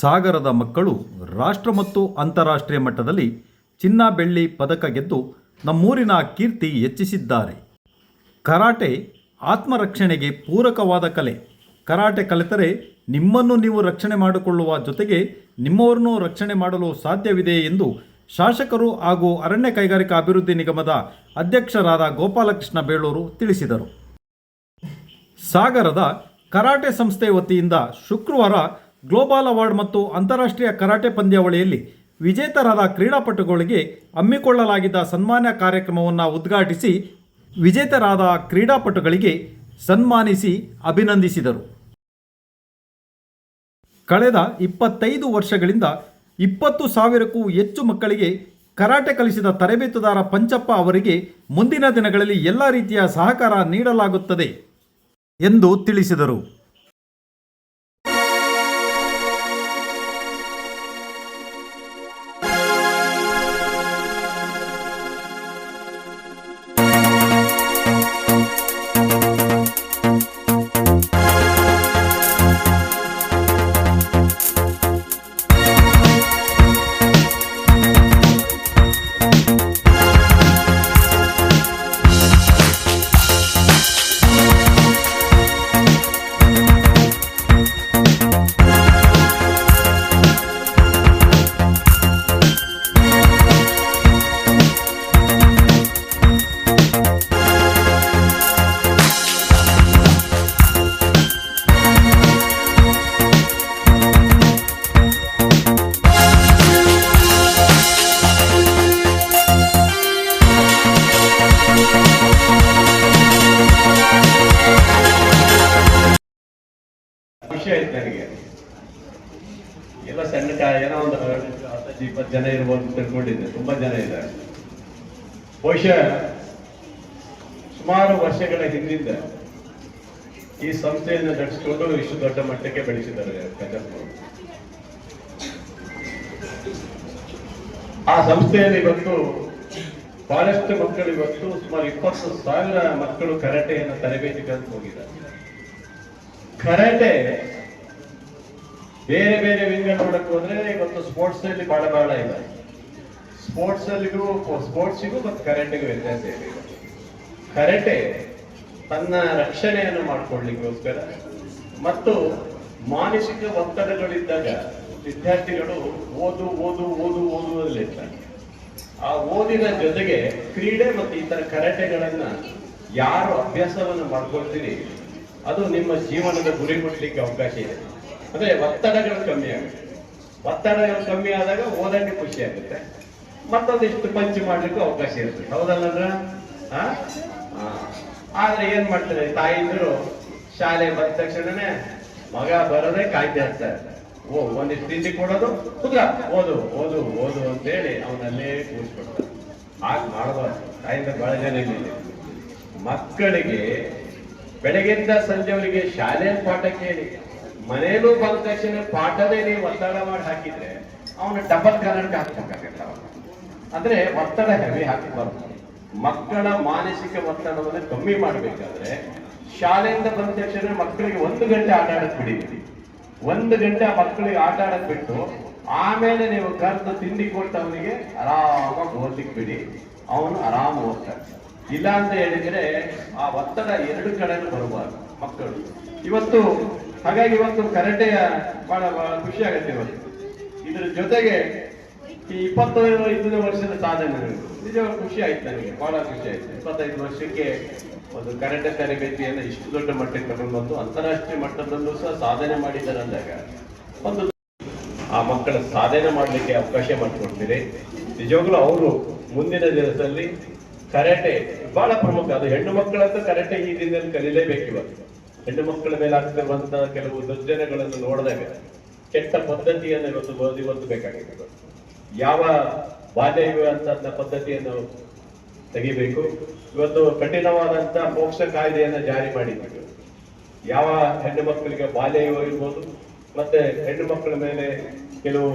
ಸಾಗರದ ಮಕ್ಕಳು ರಾಷ್ಟ್ರ ಮತ್ತು ಅಂತಾರಾಷ್ಟ್ರೀಯ ಮಟ್ಟದಲ್ಲಿ ಚಿನ್ನ ಬೆಳ್ಳಿ ಪದಕ ಗೆದ್ದು ನಮ್ಮೂರಿನ ಕೀರ್ತಿ ಹೆಚ್ಚಿಸಿದ್ದಾರೆ. ಕರಾಟೆ ಆತ್ಮರಕ್ಷಣೆಗೆ ಪೂರಕವಾದ ಕಲೆ. ಕರಾಟೆ ಕಲಿತರೆ ನಿಮ್ಮನ್ನು ನೀವು ರಕ್ಷಣೆ ಮಾಡಿಕೊಳ್ಳುವ ಜೊತೆಗೆ ನಿಮ್ಮವರನ್ನು ರಕ್ಷಣೆ ಮಾಡಲು ಸಾಧ್ಯವಿದೆ ಎಂದು ಶಾಸಕರು ಹಾಗೂ ಅರಣ್ಯ ಕೈಗಾರಿಕಾ ಅಭಿವೃದ್ಧಿ ನಿಗಮದ ಅಧ್ಯಕ್ಷರಾದ ಗೋಪಾಲಕೃಷ್ಣ ಬೇಳೂರು ತಿಳಿಸಿದರು. ಸಾಗರದ ಕರಾಟೆ ಸಂಸ್ಥೆ ವತಿಯಿಂದ ಶುಕ್ರವಾರ ಗ್ಲೋಬಲ್ ಅವಾರ್ಡ್ ಮತ್ತು ಅಂತಾರಾಷ್ಟ್ರೀಯ ಕರಾಟೆ ಪಂದ್ಯಾವಳಿಯಲ್ಲಿ ವಿಜೇತರಾದ ಕ್ರೀಡಾಪಟುಗಳಿಗೆ ಹಮ್ಮಿಕೊಳ್ಳಲಾಗಿದ್ದ ಸನ್ಮಾನ ಕಾರ್ಯಕ್ರಮವನ್ನು ಉದ್ಘಾಟಿಸಿ ವಿಜೇತರಾದ ಕ್ರೀಡಾಪಟುಗಳಿಗೆ ಸನ್ಮಾನಿಸಿ ಅಭಿನಂದಿಸಿದರು. ಕಳೆದ ಇಪ್ಪತ್ತೈದು ವರ್ಷಗಳಿಂದ ಇಪ್ಪತ್ತು ಸಾವಿರಕ್ಕೂ ಹೆಚ್ಚು ಮಕ್ಕಳಿಗೆ ಕರಾಟೆ ಕಲಿಸಿದ ತರಬೇತುದಾರ ಪಂಚಪ್ಪ ಅವರಿಗೆ ಮುಂದಿನ ದಿನಗಳಲ್ಲಿ ಎಲ್ಲ ರೀತಿಯ ಸಹಕಾರ ನೀಡಲಾಗುತ್ತದೆ ಎಂದು ತಿಳಿಸಿದರು. ಎಲ್ಲ ಸಣ್ಣ ಏನೋ ಒಂದು ಹತ್ತತ್ತು ಇಪ್ಪತ್ತು ಜನ ಇರ್ಬೋದು ಅಂತ ತಿಳ್ಕೊಂಡಿದ್ದೆ. ತುಂಬಾ ಜನ ಇದ್ದಾರೆ. ಬಹುಶಃ ಸುಮಾರು ವರ್ಷಗಳ ಹಿಂದಿಂದ ಈ ಸಂಸ್ಥೆಯನ್ನು ನಡೆಸಿಕೊಂಡು ಇಷ್ಟು ದೊಡ್ಡ ಮಟ್ಟಕ್ಕೆ ಬೆಳೆಸಿದ್ದಾರೆ ಆ ಸಂಸ್ಥೆಯಲ್ಲಿ ಇವತ್ತು ಬಹಳಷ್ಟು ಮಕ್ಕಳು ಇವತ್ತು ಸುಮಾರು ಇಪ್ಪತ್ತು ಸಾವಿರ ಮಕ್ಕಳು ಕರಾಟೆಯನ್ನು ತರಬೇತಿ ಕಲಿತು ಹೋಗಿದ್ದಾರೆ ಕರಾಟೆ ಬೇರೆ ಬೇರೆ ವಿಂಗಡಣೆ ನೋಡಕ್ ಹೋದ್ರೆ ಇವತ್ತು ಸ್ಪೋರ್ಟ್ಸ್ ಅಲ್ಲಿ ಬಹಳ ಬಹಳ ಇದೆ. ಸ್ಪೋರ್ಟ್ಸ್ ಅಲ್ಲಿಗೂ ಸ್ಪೋರ್ಟ್ಸಿಗೂ ಮತ್ತು ಕರೆಂಟ್ಗೂ ವ್ಯತ್ಯಾಸ ಇದೆ. ಕರೆಂಟೆ ತನ್ನ ರಕ್ಷಣೆಯನ್ನು ಮಾಡಿಕೊಳ್ಳಿಕ್ಕೋಸ್ಕರ ಮತ್ತು ಮಾನಸಿಕ ಒತ್ತಡಗಳಿದ್ದಾಗ ವಿದ್ಯಾರ್ಥಿಗಳು ಓದು ಓದು ಓದು ಓದುವುದಲ್ಲಿರ್ತಾರೆ ಆ ಓದಿನ ಜೊತೆಗೆ ಕ್ರೀಡೆ ಮತ್ತು ಇತರ ಕರಾಟೆಗಳನ್ನ ಯಾರು ಅಭ್ಯಾಸವನ್ನು ಮಾಡ್ಕೊಳ್ತೀರಿ? ಅದು ನಿಮ್ಮ ಜೀವನದ ಗುರಿ ಕೊಡ್ಲಿಕ್ಕೆ ಅವಕಾಶ ಇದೆ. ಅಂದ್ರೆ ಒತ್ತಡಗಳು ಕಮ್ಮಿ ಆಗುತ್ತೆ. ಒತ್ತಡಗಳು ಕಮ್ಮಿ ಆದಾಗ ಓದಕ್ಕೆ ಖುಷಿ ಆಗುತ್ತೆ. ಮತ್ತೊಂದಿಷ್ಟು ಪಂಚ್ ಮಾಡ್ಲಿಕ್ಕೂ ಅವಕಾಶ ಇರುತ್ತೆ. ಹೌದಲ್ಲ ಆ? ಆ. ಆದ್ರೆ ಏನ್ ಮಾಡ್ತಾರೆ? ತಾಯಿಂದರು ಶಾಲೆ ಬಂದ ತಕ್ಷಣನೇ ಮಗ ಬರೋದೇ ಕಾಯ್ದೆ ಇರ್ತಾರೆ ಓ, ಒಂದಿಷ್ಟು ತಿಂಡಿ ಕೊಡೋದು ಕುದ್ರ ಓದು ಓದು ಓದು ಅಂತೇಳಿ ಅವನಲ್ಲೇ ಕೂರಿಸ್ಬಿಡ್ತಾರೆ ಹಾಗೆ ಮಾಡಬಾರ್ದು ತಾಯಿಂದ ಬಹಳ ಜನ ಮಕ್ಕಳಿಗೆ ಬೆಳಗ್ಗೆಯಿಂದ ಸಂಜೆವರೆಗೆ ಶಾಲೆ ಪಾಠ ಕೇಳಿ. ಮನೇಲೂ ಬಂದ ತಕ್ಷಣ ಪಾಠದೇ ನೀವು ಒತ್ತಡ ಮಾಡಿ ಹಾಕಿದ್ರೆ ಅವನು ಡಬಲ್ ಕನ್ನಡಕ್ಕೆ ಹಾಕ್ಬೇಕಾಗತ್ತೆ ಅಂದ್ರೆ ಒತ್ತಡ ಹೆವಿ ಹಾಕಬಾರ್ದು ಮಕ್ಕಳ ಮಾನಸಿಕ ಒತ್ತಡವನ್ನು ಕಮ್ಮಿ ಮಾಡಬೇಕಾದ್ರೆ ಶಾಲೆಯಿಂದ ಬಂದ ತಕ್ಷಣ ಮಕ್ಕಳಿಗೆ ಒಂದು ಗಂಟೆ ಆಟ ಆಡಕ್ ಬಿಡಿ. ಒಂದು ಗಂಟೆ ಆ ಮಕ್ಕಳಿಗೆ ಆಟ ಆಡಕ್ ಬಿಟ್ಟು ಆಮೇಲೆ ನೀವು ಕರೆದು ತಿಂಡಿ ಕೊಟ್ಟು ಅವನಿಗೆ ಆರಾಮಾಗಿ ಓದ್ಲಿಕ್ಕೆ ಬಿಡಿ. ಅವನು ಆರಾಮ ಓದ್ತಾನೆ. ಇಲ್ಲ ಅಂತ ಹೇಳಿದ್ರೆ ಆ ಒತ್ತಡ ಎರಡು ಕಡೆನೂ ಬರಬಾರ್ದು ಮಕ್ಕಳು. ಇವತ್ತು ಹಾಗಾಗಿ ಇವತ್ತು ಕರಾಟೆಯ ಬಹಳ ಬಹಳ ಖುಷಿ ಆಗುತ್ತೆ ಇವತ್ತು. ಇದ್ರ ಜೊತೆಗೆ ಈ ಇಪ್ಪತ್ತೈದು ವರ್ಷದ ಸಾಧನೆ ನಿಜವಾಗ ಖುಷಿ ಆಯ್ತು ನನಗೆ, ಬಹಳ ಖುಷಿ ಆಯ್ತು. ಇಪ್ಪತ್ತೈದು ವರ್ಷಕ್ಕೆ ಒಂದು ಕರಾಟೆ ತರಬೇತಿಯನ್ನು ಇಷ್ಟು ದೊಡ್ಡ ಮಟ್ಟಕ್ಕೆ ತಗೊಂಡು ಬಂದು ಅಂತಾರಾಷ್ಟ್ರೀಯ ಮಟ್ಟದಲ್ಲೂ ಸಹ ಸಾಧನೆ ಮಾಡಿದ್ದಾರೆ ಅಂದಾಗ, ಒಂದು ಆ ಮಕ್ಕಳ ಸಾಧನೆ ಮಾಡಲಿಕ್ಕೆ ಅವಕಾಶ ಮಾಡಿಕೊಡ್ತೀರಿ. ನಿಜವಾಗ್ಲೂ ಅವರು ಮುಂದಿನ ದಿನದಲ್ಲಿ ಕರಾಟೆ ಬಹಳ ಪ್ರಮುಖ, ಅದು ಹೆಣ್ಣು ಮಕ್ಕಳಂತೂ ಕರಾಟೆ ಈ ದಿನದಲ್ಲಿ ಕಲೀಲೇಬೇಕು ಇವತ್ತು ಹೆಣ್ಣು ಮಕ್ಕಳ ಮೇಲೆ ಆಗ್ತಿರುವಂತಹ ಕೆಲವು ದುರ್ಜನಗಳನ್ನು ನೋಡಿದಾಗ ಕೆಟ್ಟ ಪದ್ಧತಿಯನ್ನು ಇವತ್ತು ಓದಿ ಓದಬೇಕಾಗಿದೆ. ಯಾವ ಬಾಲ್ಯ ವಿವಾಹ ಪದ್ಧತಿಯನ್ನು ತೆಗಿಬೇಕು. ಇವತ್ತು ಕಠಿಣವಾದಂತ ಮೋಕ್ಷ ಕಾಯ್ದೆಯನ್ನು ಜಾರಿ ಮಾಡಿದ್ದೀವಿ. ಯಾವ ಹೆಣ್ಣು ಮಕ್ಕಳಿಗೆ ಬಾಲ್ಯ ಇರ್ಬೋದು, ಮತ್ತೆ ಹೆಣ್ಣು ಮಕ್ಕಳ ಮೇಲೆ ಕೆಲವು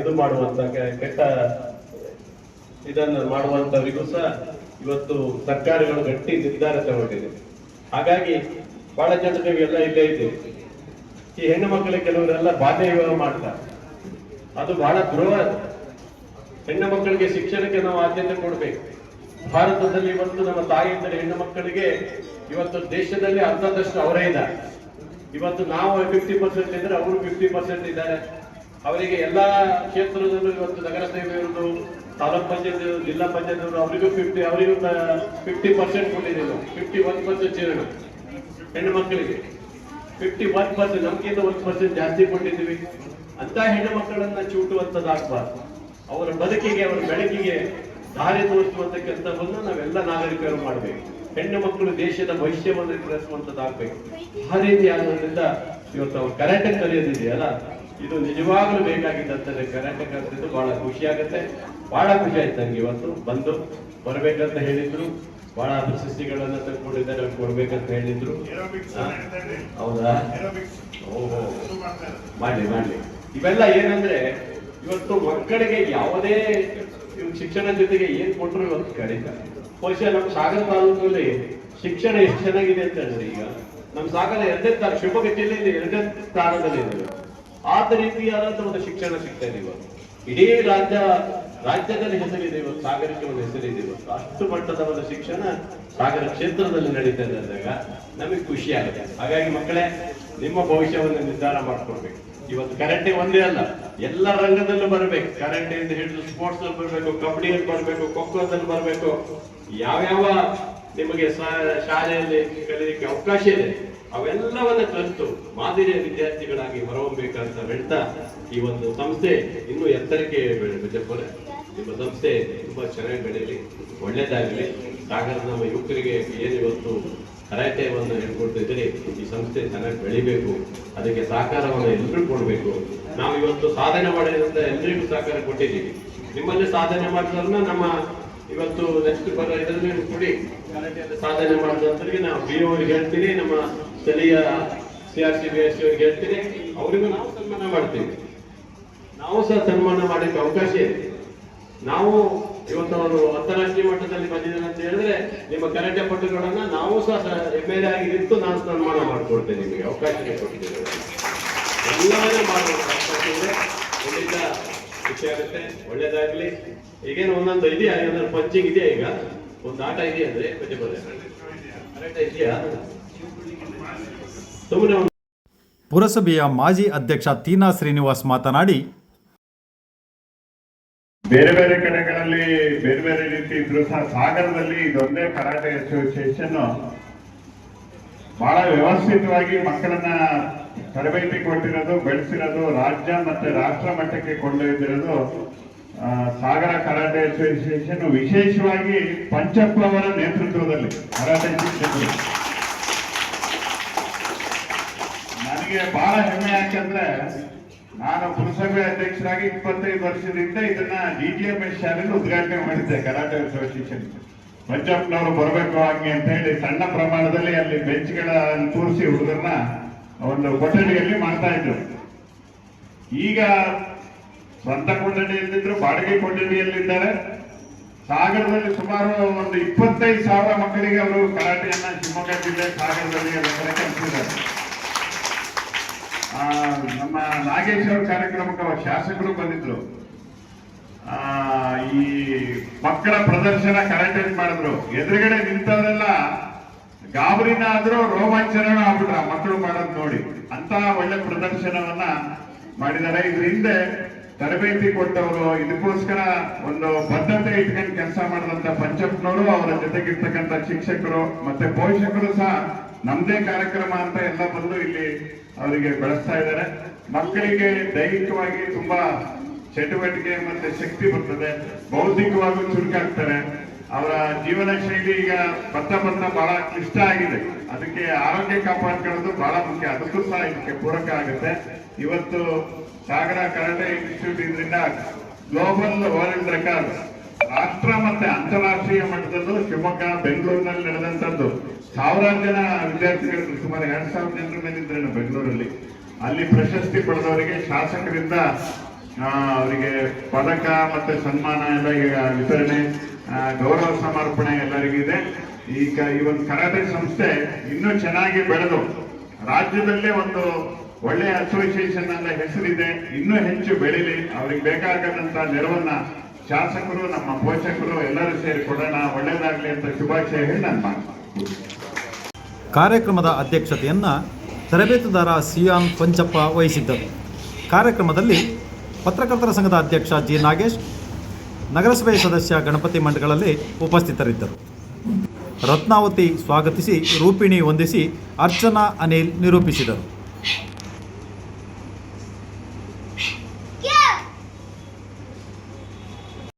ಇದು ಮಾಡುವಂತ ಕೆಟ್ಟ ಇದನ್ನು ಮಾಡುವಂತವರಿಗೂ ಸಹ ಇವತ್ತು ಸರ್ಕಾರಗಳು ಗಟ್ಟಿ ನಿರ್ಧಾರ ತಗೊಂಡಿದೆ. ಹಾಗಾಗಿ ಬಹಳ ಜನರು ಎಲ್ಲ ಇಲ್ಲೇ ಇದೆ ಈ ಹೆಣ್ಣು ಮಕ್ಕಳಿಗೆ ಕೆಲವರೆಲ್ಲ ಬಾಲ್ಯ ವಿವಾಹ ಮಾಡ್ತಾರೆ. ಅದು ಬಹಳ ದ್ರೋಹ. ಹೆಣ್ಣು ಮಕ್ಕಳಿಗೆ ಶಿಕ್ಷಣಕ್ಕೆ ನಾವು ಆದ್ಯತೆ ಕೊಡಬೇಕು. ಭಾರತದಲ್ಲಿ ಇವತ್ತು ನಮ್ಮ ತಾಯಿಯಂದರೆ ಹೆಣ್ಣು ಮಕ್ಕಳಿಗೆ ಇವತ್ತು ದೇಶದಲ್ಲಿ ಅರ್ಧದಷ್ಟು ಅವರೇ ಇದ್ದಾರೆ. ಇವತ್ತು ನಾವು ಫಿಫ್ಟಿ ಪರ್ಸೆಂಟ್ ಇದ್ರೆ ಅವರು ಫಿಫ್ಟಿ ಪರ್ಸೆಂಟ್ ಇದ್ದಾರೆ. ಅವರಿಗೆ ಎಲ್ಲ ಕ್ಷೇತ್ರದಲ್ಲೂ ಇವತ್ತು ನಗರ ಸೇವೆ ಇರುವುದು ತಾಲೂಕ್ ಪಂಚಾಯತ್ ಜಿಲ್ಲಾ ಪಂಚಾಯತ್ ಅವರು ಅವರಿಗೂ ಫಿಫ್ಟಿ ಅವರಿಗೂ ಫಿಫ್ಟಿ ಪರ್ಸೆಂಟ್ ಕೊಟ್ಟಿದ್ದೀವಿ ಫಿಫ್ಟಿ ಒನ್ ಪರ್ಸೆಂಟ್ ಸೇರೋಣ ಹೆಣ್ಣು ಮಕ್ಕಳಿಗೆ ಫಿಫ್ಟಿ ಒನ್ ಪರ್ಸೆಂಟ್ ನಮ್ಗಿಂತ ಒಂದು ಪರ್ಸೆಂಟ್ ಜಾಸ್ತಿ ಕೊಟ್ಟಿದ್ದೀವಿ. ಅಂತ ಹೆಣ್ಣು ಮಕ್ಕಳನ್ನ ಚೂಟುವಂತದಾಗಬಾರ್ದು ಅವರ ಬದುಕಿಗೆ, ಅವರ ಬೆಳಕಿಗೆ ದಾರಿ ತೋರಿಸುವಂತ ಕೆಲಸವನ್ನು ನಾವೆಲ್ಲ ನಾಗರಿಕರು ಮಾಡಬೇಕು. ಹೆಣ್ಣು ಮಕ್ಕಳು ದೇಶದ ಭವಿಷ್ಯವನ್ನು ನಿರ್ಧರಿಸುವಂತದ್ದಾಗಬೇಕು. ಆ ರೀತಿ ಆಗೋದ್ರಿಂದ ಇವತ್ತು ಅವ್ರು ಕರೆಂಟ್ ಕಲಿಯೋದಿದೆಯಲ್ಲ? ಇದು ನಿಜವಾಗ್ಲೂ ಬೇಕಾಗಿದ್ದಂತಂದ್ರೆ ಕರೆಂಟ್ ಕಲಿತಿದ್ದು ಬಹಳ ಖುಷಿ ಆಗುತ್ತೆ. ಬಹಳ ಖುಷಿ ಆಯ್ತು ನಂಗೆ ಇವತ್ತು ಬಂದು ಬರಬೇಕಂತ ಹೇಳಿದ್ರು. ಬಹಳ ಪ್ರಶಸ್ತಿಗಳನ್ನ ತಂದ್ಕೊಂಡಿದ್ದಾರೆ ಅವ್ರು ಕೊಡ್ಬೇಕಂತ ಹೇಳಿದ್ರು? ಹೌದಾ? ಓಹೋ. ಮಾಡಿ ಮಾಡ್ಲಿ ಇವೆಲ್ಲ ಏನಂದ್ರೆ ಇವತ್ತು ಮಕ್ಕಳಿಗೆ ಯಾವುದೇ ಶಿಕ್ಷಣ ಜೊತೆಗೆ ಏನ್ ಕೊಟ್ಟರು ಇವತ್ತು ಕಡಿತ. ಬಹುಶಃ ನಮ್ಮ ಸಾಗರ ತಾಲೂಕಲ್ಲಿ ಶಿಕ್ಷಣ ಎಷ್ಟು ಚೆನ್ನಾಗಿದೆ ಅಂತ ಹೇಳಿದ್ರೆ ಈಗ ನಮ್ಮ ಸಾಗರ ಎರಡನೇ ಸ್ಥಾನ ಶಿವಮೊಗ್ಗ ಜಿಲ್ಲೆಯಲ್ಲಿ ಎರಡನೇ ಸ್ಥಾನದಲ್ಲಿ ಆದ ರೀತಿಯಾದಂತಹ ಒಂದು ಶಿಕ್ಷಣ ಸಿಗ್ತಾ ಇದೆ ಇವತ್ತು ಇಡೀ ರಾಜ್ಯ, ರಾಜ್ಯದಲ್ಲಿ ಹೆಸರಿದೆ ಇವತ್ತು, ಸಾಗರಕ್ಕೆ ಒಂದು ಹೆಸರಿದೆ ಇವತ್ತು. ಅಷ್ಟು ಮಟ್ಟದ ಒಂದು ಶಿಕ್ಷಣ ಸಾಗರ ಕ್ಷೇತ್ರದಲ್ಲಿ ನಡೀತಾ ಇದೆ ಅಂದಾಗ ನಮಗೆ ಖುಷಿ ಆಗುತ್ತೆ. ಹಾಗಾಗಿ ಮಕ್ಕಳೇ, ನಿಮ್ಮ ಭವಿಷ್ಯವನ್ನು ನಿರ್ಧಾರ ಮಾಡ್ಕೊಳ್ಬೇಕು. ಇವತ್ತು ಕರೆಂಟ್ ಒಂದೇ ಅಲ್ಲ, ಎಲ್ಲ ರಂಗದಲ್ಲೂ ಬರಬೇಕು. ಕರೆಂಟ್ ಇಂದ ಹಿಡಿದು ಸ್ಪೋರ್ಟ್ಸ್ ಅಲ್ಲಿ ಬರಬೇಕು, ಕಬಡ್ಡಿಯಲ್ಲಿ ಬರಬೇಕು, ಖೋಖೋದಲ್ಲಿ ಬರಬೇಕು. ಯಾವ್ಯಾವ ನಿಮಗೆ ಶಾಲೆಯಲ್ಲಿ ಕಲಿಯಲಿಕ್ಕೆ ಅವಕಾಶ ಇದೆ ಅವೆಲ್ಲವನ್ನ ಕಲಿತು ಮಾದರಿಯ ವಿದ್ಯಾರ್ಥಿಗಳಾಗಿ ಹೊರಹೊಮ್ಮಬೇಕಂತ ಹೇಳ್ತಾ ಈ ಒಂದು ಸಂಸ್ಥೆ ಇನ್ನೂ ಎತ್ತರಕ್ಕೆ ಬಿಜಾಪುರ, ನಿಮ್ಮ ಸಂಸ್ಥೆ ತುಂಬಾ ಚೆನ್ನಾಗಿ ಬೆಳೀಲಿ ಒಳ್ಳೇದಾಗಲಿ ಸಾಗರ ನಮ್ಮ ಯುವಕರಿಗೆ ಏನು ಇವತ್ತು ಕರಾಟೆಯನ್ನು ಹೇಳ್ಕೊಡ್ತಿದ್ದೀರಿ ಈ ಸಂಸ್ಥೆ ಚೆನ್ನಾಗಿ ಬೆಳಿಬೇಕು, ಅದಕ್ಕೆ ಸಹಕಾರವನ್ನು ಎಲ್ಲರೂ ಕೊಡಬೇಕು. ನಾವು ಇವತ್ತು ಸಾಧನೆ ಮಾಡಿದಂತ ಎಲ್ಲರಿಗೂ ಸಹಕಾರ ಕೊಟ್ಟಿದ್ದೀವಿ. ನಿಮ್ಮಲ್ಲಿ ಸಾಧನೆ ಮಾಡಿದ್ರನ್ನ ನಮ್ಮ ಇವತ್ತು ನೆಕ್ಸ್ಟ್ ಬರೋ ಇದರಲ್ಲಿ ಕೊಡಿ. ಕರಾಟೆಯಲ್ಲಿ ಸಾಧನೆ ಮಾಡಿದಂತರಿಗೆ ನಾವು ಬಿ ಅವ್ರಿಗೆ ಹೇಳ್ತೀನಿ. ನಮ್ಮ ಸ್ಥಳೀಯ C R C B S ಅವ್ರಿಗೆ ಹೇಳ್ತೀನಿ ಅವರಿಗೂ ನಾವು ಸನ್ಮಾನ ಮಾಡ್ತೀವಿ. ನಾವು ಸಹ ಸನ್ಮಾನ ಮಾಡಕ್ಕೆ ಅವಕಾಶ ಇದೆ. ನಾವು ಇವತ್ತು ಅವರು ಅಂತಾರಾಷ್ಟ್ರೀಯ ಮಟ್ಟದಲ್ಲಿ ಬಂದಿದ್ದಾರೆ ಅಂತ ಹೇಳಿದ್ರೆ ನಿಮ್ಮ ಕರಾಟೆ ಪಟುಗಳನ್ನ ನಾವು ಸಹ ಎಂ ಎಲ್ ಎ ಆಗಿ ನಿಂತು ನಾನು ಸನ್ಮಾನ ಮಾಡ್ಕೊಡ್ತೇನೆ ನಿಮಗೆ. ಅವಕಾಶ ಕೊಟ್ಟಿದ್ದೇವೆ. ಎಲ್ಲವನ್ನ ಖಂಡಿತ ಖುಷಿ ಆಗುತ್ತೆ. ಒಳ್ಳೇದಾಗ್ಲಿ. ಈಗೇನು ಒಂದೊಂದು ಇದೆಯಾ? ಏನಾದ್ರು ಪಂಚಿಂಗ್ ಇದೆಯಾ ಈಗ? ಒಂದು ಆಟ ಇದೆಯಾ ಅಂದ್ರೆ? ಕರಾಟೆ ಇದೆಯಾ? ಪುರಸಭೆಯ ಮಾಜಿ ಅಧ್ಯಕ್ಷ ತೀನಾ ಶ್ರೀನಿವಾಸ್ ಮಾತನಾಡಿ, ಬೇರೆ ಬೇರೆ ಕಡೆಗಳಲ್ಲಿ ಬೇರೆ ಬೇರೆ ರೀತಿ ಇದ್ರು ಸಹ ಸಾಗರದಲ್ಲಿ ಇದೊಂದೇ ಕರಾಟೆ ಅಸೋಸಿಯೇಷನ್ ಬಹಳ ವ್ಯವಸ್ಥಿತವಾಗಿ ಮಕ್ಕಳನ್ನ ತರಬೇತಿ ಕೊಟ್ಟಿರೋದು, ಬೆಳೆಸಿರೋದು, ರಾಜ್ಯ ಮತ್ತೆ ರಾಷ್ಟ್ರ ಮಟ್ಟಕ್ಕೆ ಕೊಂಡೊಯ್ದಿರೋದು ಸಾಗರ ಕರಾಟೆ ಅಸೋಸಿಯೇಷನ್ ವಿಶೇಷವಾಗಿ ಪಂಚಪ್ಲವರ ನೇತೃತ್ವದಲ್ಲಿ, ಕರಾಟೆ ಶಿಕ್ಷಕರು ನನಗೆ ಬಹಳ ಹೆಮ್ಮೆ ಯಾಕಂದ್ರೆ ನಾನು ಪುರಸಭೆ ಅಧ್ಯಕ್ಷರಾಗಿ ಇಪ್ಪತ್ತೈದು ವರ್ಷದಿಂದ ಇದನ್ನ ಡಿ ಜಿ ಎಂ ಎಸ್ ಶಾಲೆಯಲ್ಲಿ ಉದ್ಘಾಟನೆ ಮಾಡಿದ್ದೆ, ಕರಾಟೆ ಅಸೋಸಿಯೇಷನ್ ಪಂಜಾಬ್ನವರು ಬರಬೇಕು ಹಾಗೆ ಅಂತ ಹೇಳಿ ಸಣ್ಣ ಪ್ರಮಾಣದಲ್ಲಿ ಅಲ್ಲಿ ಬೆಂಚ್ಗಳ ತೋರಿಸಿ ಹುಡುಗರನ್ನ ಒಂದು ಕೊಠಡಿಯಲ್ಲಿ ಮಾಡ್ತಾ ಇದ್ರು. ಈಗ ಸ್ವಂತ ಕೊಠಡಿಯಲ್ಲಿದ್ರು, ಬಾಡಿಗೆ ಕೊಠಡಿಯಲ್ಲಿದ್ದಾರೆ. ಸಾಗರದಲ್ಲಿ ಸುಮಾರು ಒಂದು ಇಪ್ಪತ್ತೈದು ಸಾವಿರ ಮಕ್ಕಳಿಗೆ ಅವರು ಕರಾಟೆಯನ್ನ ಶಿವಮೊಗ್ಗ ಜಿಲ್ಲೆ ಸಾಗರದಲ್ಲಿ ಕಲಿಸಿದ್ದಾರೆ. ನಮ್ಮ ನಾಗೇಶ್ ಅವ್ರ ಕಾರ್ಯಕ್ರಮಕ್ಕೆ ಶಾಸಕರು ಬಂದಿದ್ರು. ಆ, ಈ ಮಕ್ಕಳ ಪ್ರದರ್ಶನ ಕರೆಕ್ಟ್ ಮಾಡಿದ್ರು. ಎದುರುಗಡೆ ನಿಂತವರೆಲ್ಲ ಗಾಬರಿನ ಆದ್ರೂ ರೋಮಾಂಚನ ಆಗ್ಬಿಟ್ರ ಮಕ್ಕಳು ಮಾಡೋದು ನೋಡಿ. ಅಂತ ಒಳ್ಳೆ ಪ್ರದರ್ಶನವನ್ನ ಮಾಡಿದ್ದಾರೆ. ಇದ್ರ ಹಿಂದೆ ತರಬೇತಿ ಕೊಟ್ಟವರು ಇದಕ್ಕೋಸ್ಕರ ಒಂದು ಬದ್ಧತೆ ಇಟ್ಕೊಂಡು ಕೆಲಸ ಮಾಡಿದಂತ ಪಂಚಪ್ನವರು ಅವರ ಜೊತೆಗಿರ್ತಕ್ಕಂಥ ಶಿಕ್ಷಕರು ಮತ್ತೆ ಪೋಷಕರು ಸಹ ನಮ್ದೇ ಕಾರ್ಯಕ್ರಮ ಅಂತ ಎಲ್ಲ ಬಂದು ಇಲ್ಲಿ ಅವರಿಗೆ ಬೆಳೆಸ್ತಾ ಇದ್ದಾರೆ. ಮಕ್ಕಳಿಗೆ ದೈಹಿಕವಾಗಿ ತುಂಬಾ ಚಟುವಟಿಕೆ ಮತ್ತೆ ಶಕ್ತಿ ಬರ್ತದೆ. ಬೌದ್ಧಿಕವಾಗೂ ಚುರುಕಾಗ್ತಾರೆ. ಅವರ ಜೀವನ ಶೈಲಿ ಈಗ ಬರ್ತಾ ಬರ್ತಾ ಬಹಳ ಕ್ಲಿಷ್ಟ ಆಗಿದೆ. ಅದಕ್ಕೆ ಆರೋಗ್ಯ ಕಾಪಾಡ್ಕೊಳ್ಳೋದು ಬಹಳ ಮುಖ್ಯ. ಅದಕ್ಕೂ ಸಹ ಇದಕ್ಕೆ ಪೂರಕ ಆಗುತ್ತೆ. ಇವತ್ತು ಸಾಗರ ಕರಾಟೆ ಇನ್ಸ್ಟಿಟ್ಯೂಟ್ ಇದರಿಂದ ಗ್ಲೋಬಲ್ ವರ್ಲ್ಡ್ ರೆಕಾರ್ಡ್ ಅಂತಾರಾಷ್ಟ್ರೀಯ ಮಟ್ಟದಲ್ಲೂ ಶಿವಮೊಗ್ಗ, ಬೆಂಗಳೂರಿನಲ್ಲಿ ನಡೆದಂತದ್ದು ಸಾವಿರಾರು ಜನ ವಿದ್ಯಾರ್ಥಿಗಳು, ಸುಮಾರು ಎರಡ್ ಸಾವಿರ ಜನರ ಮೇಲಿದ್ರೇನು ಬೆಂಗಳೂರಲ್ಲಿ. ಅಲ್ಲಿ ಪ್ರಶಸ್ತಿ ಪಡೆದವರಿಗೆ ಶಾಸಕರಿಂದ ಅವರಿಗೆ ಪದಕ ಮತ್ತೆ ಸನ್ಮಾನ ಎಲ್ಲ ವಿತರಣೆ ಗೌರವ ಸಮರ್ಪಣೆ ಎಲ್ಲರಿಗೂ ಇದೆ. ಈಗ ಈ ಒಂದು ಕರಾಟೆ ಸಂಸ್ಥೆ ಇನ್ನೂ ಚೆನ್ನಾಗಿ ಬೆಳೆದು, ರಾಜ್ಯದಲ್ಲೇ ಒಂದು ಒಳ್ಳೆಯ ಅಸೋಸಿಯೇಷನ್ ಅಂತ ಹೆಸರಿದೆ. ಇನ್ನೂ ಹೆಚ್ಚು ಬೆಳೀಲಿ. ಅವ್ರಿಗೆ ಬೇಕಾಗದಂತ ನೆರವನ್ನ ಶಾಸಕರು, ನಮ್ಮ ಪೋಷಕರು ಎಲ್ಲರೂ ಸೇರಿ ಕೊಡೋಣ ಒಳ್ಳೇದಾಗ್ಲಿ ಅಂತ ಶುಭಾಶಯ ಹೇಳಿ ನಾನು ಮಾಡ್ತೀನಿ. ಕಾರ್ಯಕ್ರಮದ ಅಧ್ಯಕ್ಷತೆಯನ್ನು ತರಬೇತುದಾರ ಸಿಯಾನ್ ಪಂಚಪ್ಪ ವಹಿಸಿದ್ದರು. ಕಾರ್ಯಕ್ರಮದಲ್ಲಿ ಪತ್ರಕರ್ತರ ಸಂಘದ ಅಧ್ಯಕ್ಷ ಜಿ ನಾಗೇಶ್, ನಗರಸಭೆ ಸದಸ್ಯ ಗಣಪತಿ ಮಂಡಗಳಲ್ಲಿ ಉಪಸ್ಥಿತರಿದ್ದರು. ರತ್ನಾವತಿ ಸ್ವಾಗತಿಸಿ, ರೂಪಿಣಿ ವಂದಿಸಿ ಅರ್ಚನಾ ಅನಿಲ್ ನಿರೂಪಿಸಿದರು.